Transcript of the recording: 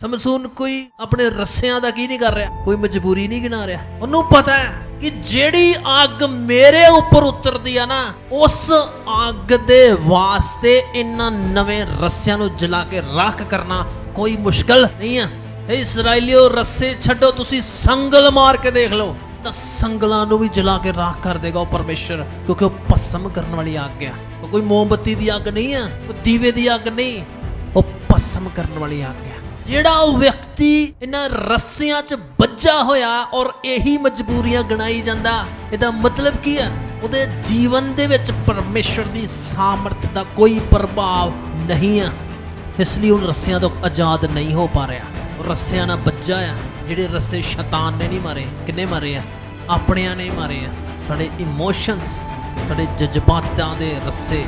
ਸਮਸੂਨ ਕੋਈ ਆਪਣੇ ਰੱਸਿਆਂ ਦਾ ਕੀ ਨਹੀਂ ਕਰ ਰਿਹਾ? ਕੋਈ ਮਜਬੂਰੀ ਨਹੀਂ ਗਿਣਾ ਰਿਹਾ। ਉਹਨੂੰ ਪਤਾ ਹੈ ਕਿ ਜਿਹੜੀ ਅੱਗ ਮੇਰੇ ਉੱਪਰ ਉਤਰਦੀ ਆ ਨਾ, ਉਸ ਅੱਗ ਦੇ ਵਾਸਤੇ ਇਹਨਾਂ ਨਵੇਂ ਰੱਸਿਆਂ ਨੂੰ ਜਲਾ ਕੇ ਰਾਖ ਕਰਨਾ ਕੋਈ ਮੁਸ਼ਕਲ ਨਹੀਂ ਹੈ ਏ ਇਸرائیਲੀਓ ਰੱਸੇ ਛੱਡੋ, ਤੁਸੀਂ ਸੰਗਲ ਮਾਰ ਕੇ ਦੇਖ ਲਓ। ਤਾਂ ਸੰਗਲਾਂ ਨੂੰ ਵੀ ਜਲਾ ਕੇ ਰਾਖ ਕਰ ਦੇਗਾ ਉਹ ਪਰਮੇਸ਼ਰ, ਕਿਉਂਕਿ ਉਹ ਪਸਮ ਕਰਨ ਵਾਲੀ ਅੱਗ ਹੈ ਕੋਈ ਮੋਮਬਤੀ ਦੀ ਅੱਗ ਨਹੀਂ ਹੈ ਕੋਈ ਦੀਵੇ ਦੀ ਅੱਗ ਨਹੀਂ, ਉਹ ਪਸਮ ਕਰਨ ਵਾਲੀ ਅੱਗ ਹੈ ਜਿਹੜਾ ਉਹ ਵਿਅਕਤੀ ਇਹਨਾਂ ਰੱਸਿਆਂ 'ਚ ਵੱਜਾ ਹੋਇਆ ਔਰ ਇਹੀ ਮਜਬੂਰੀਆਂ ਗਣਾਈ ਜਾਂਦਾ, ਇਹਦਾ ਮਤਲਬ ਕੀ ਹੈ? ਉਹਦੇ ਜੀਵਨ ਦੇ ਵਿੱਚ ਪਰਮੇਸ਼ਰ ਦੀ ਸਾਮਰਥ ਦਾ ਕੋਈ ਪ੍ਰਭਾਵ ਨਹੀਂ ਆ। ਇਸ ਲਈ ਉਹ ਰੱਸਿਆਂ ਤੋਂ ਆਜ਼ਾਦ ਨਹੀਂ ਹੋ ਪਾ ਰਿਹਾ। ਉਹ ਰੱਸਿਆਂ ਨਾਲ ਵੱਜਾ ਆ। ਜਿਹੜੇ ਰੱਸੇ ਸ਼ੈਤਾਨ ਨੇ ਨਹੀਂ ਮਾਰੇ, ਕਿੰਨੇ ਮਾਰੇ ਆ? ਆਪਣਿਆਂ ਨੇ ਮਾਰੇ ਆ। ਸਾਡੇ ਇਮੋਸ਼ਨਸ ਸਾਡੇ ਜਜ਼ਬਾਤਾਂ ਦੇ ਰੱਸੇ